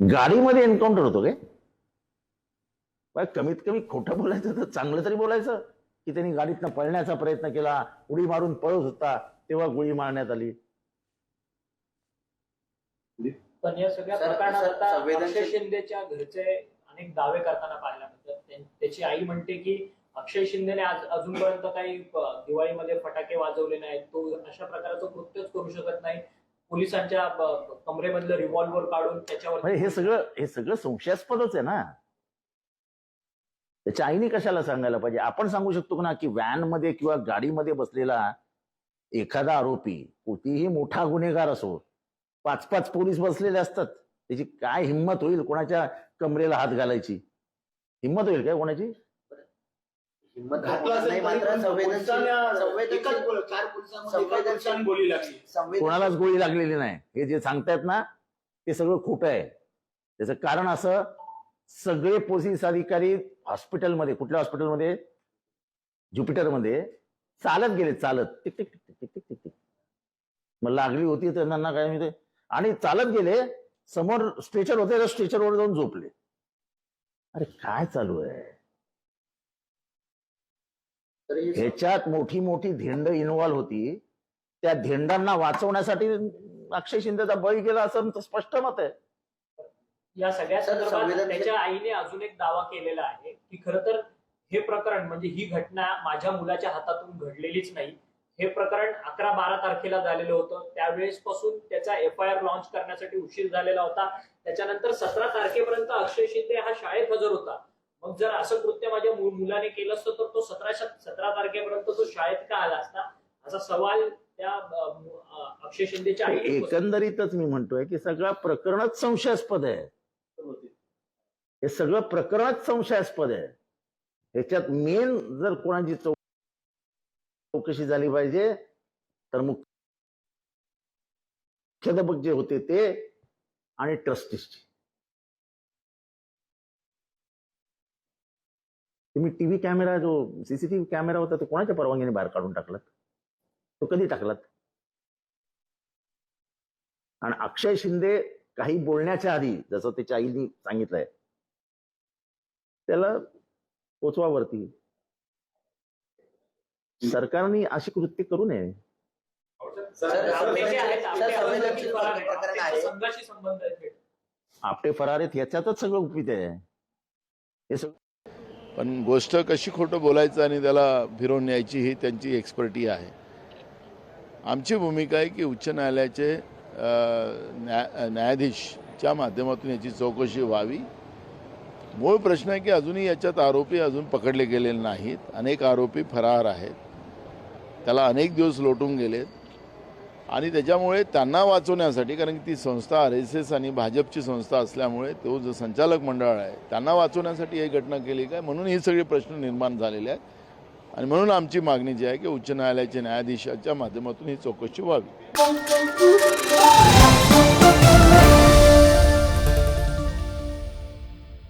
गाडीमध्ये एन्काउंटर होतो काय? कमीत कमी खोटं बोलायचं तर चांगलं तरी बोलायचं की त्यांनी गाडीतनं पळण्याचा प्रयत्न केला उडी मारून पळत होता तेव्हा गोळी मारण्यात आली. पण या सगळ्या प्रकरणात अक्षय शिंदेच्या घरचे अनेक दावे करताना पाहायला मिळतात त्यां- त्याची आई म्हणते की अक्षय शिंदेने आज अजूनपर्यंत काही दिवाळीमध्ये फटाके वाजवले नाहीत. तो अशा प्रकारचं कृत्यच करू शकत नाही. पोलिसांच्या कमरेमधलं रिव्हॉल्वर काढून त्याच्यावर म्हणजे हे सगळं हे सगळं संशयास्पदच आहे ना. त्याच्या आईने कशाला सांगायला पाहिजे? आपण सांगू शकतो ना की व्हॅनमध्ये किंवा गाडीमध्ये बसलेला एखादा आरोपी कुठेही मोठा गुन्हेगार असो पाच पाच पोलीस बसलेले असतात. त्याची काय हिंमत होईल कोणाच्या कमरेला हात घालायची? हिंमत होईल काय कोणाची? हिंमत घातला असेल नाही तरी मात्र पण संवेदनशील पोलिसांना संवेदनशील एकाच बोल- चार पोलिसांमध्ये एका संवेदनशील- पोलिसांनी गोळी लागली. संवेदनशील- कोणालाच गोळी लागलेली नाही. हे जे सांगतायत ना ते सगळं खोटं आहे. त्याचं कारण असं सगळे पोलीस अधिकारी हॉस्पिटलमध्ये कुठल्या हॉस्पिटलमध्ये? ज्युपिटरमध्ये चालत गेले चालत. Tick tick tick tick tick tick tick. मग लागली होती तर त्यांना काय माहिती? आणि चालत गेले समोर स्ट्रेचर होते तर स्ट्रेचरवर जाऊन झोपले. अरे काय चालू आहे? ह्याच्यात मोठी मोठी धेंड इन्व्हॉल्व होती. त्या धेंडांना वाचवण्यासाठी अक्षय शिंदेचा बळी गेला असं स्पष्ट मत आहे. या सगळ्या संदर्भात त्याच्या आईने अजून एक दावा केलेला आहे की खरं तर हे प्रकरण म्हणजे ही घटना माझ्या मुलाच्या हातातून घडलेलीच नाही. हे प्रकरण अकरा बारा तारखेला झालेलं होतं. त्यावेळेस पासून त्याचा एफ आय आर लॉन्च करण्यासाठी उशीर झालेला होता. त्याच्यानंतर सतरा तारखेपर्यंत अक्षय शिंदे हा शाळेत हजर होता. मग जर असं मुलाने केलं असतं तर तो सतरा सतरा तारखेपर्यंत तो शाळेत का आला असता? असा सवाल त्या अक्षय शिंदेच्या एकंदरीतच मी म्हणतोय की सगळं प्रकरणच संशयास्पद आहे. हे सगळं प्रकरणच संशयास्पद आहे. ह्याच्यात मेन जर कोणाची चौकशी झाली पाहिजे तर मुख्याध्यापक जे होते ते आणि ट्रस्टीजचे तुम्ही टीव्ही कॅमेरा जो सीसीटीव्ही कॅमेरा होता तो कोणाच्या परवानगीने बाहेर काढून टाकलात? तो कधी टाकलात? आणि अक्षय शिंदे काही बोलण्याच्या आधी जसं त्याच्या आईने सांगितलंय त्याला पोचवावरती. सरकारने अशी कृत्य करू नये. आपटे जे फरार आहेत, याच्यातच सगळं उपीत आहे. हे सगळं पण गोष्ट कशी खोटं बोलायचं आणि त्याला फिरवून न्यायची ही त्यांची एक्सपर्टी आहे. आमची भूमिका आहे की उच्च न्यायालयाचे न्या न्यायाधीशच्या माध्यमातून याची चौकशी व्हावी. मूळ प्रश्न आहे की अजूनही याच्यात आरोपी अजून पकडले गेलेले नाहीत. अनेक आरोपी फरार आहेत. त्याला अनेक दिवस लोटून गेलेत. आणि त्याच्यामुळे त्यांना वाचवण्यासाठी कारण की ती संस्था आर एस एस आणि भाजपची संस्था असल्यामुळे तो जो संचालक मंडळ आहे त्यांना वाचवण्यासाठी ही घटना केली काय? म्हणून हे सगळे प्रश्न निर्माण झालेले आहेत. आणि म्हणून आमची मागणी जी आहे की उच्च न्यायालयाच्या न्यायाधीशाच्या माध्यमातून ही चौकशी व्हावी.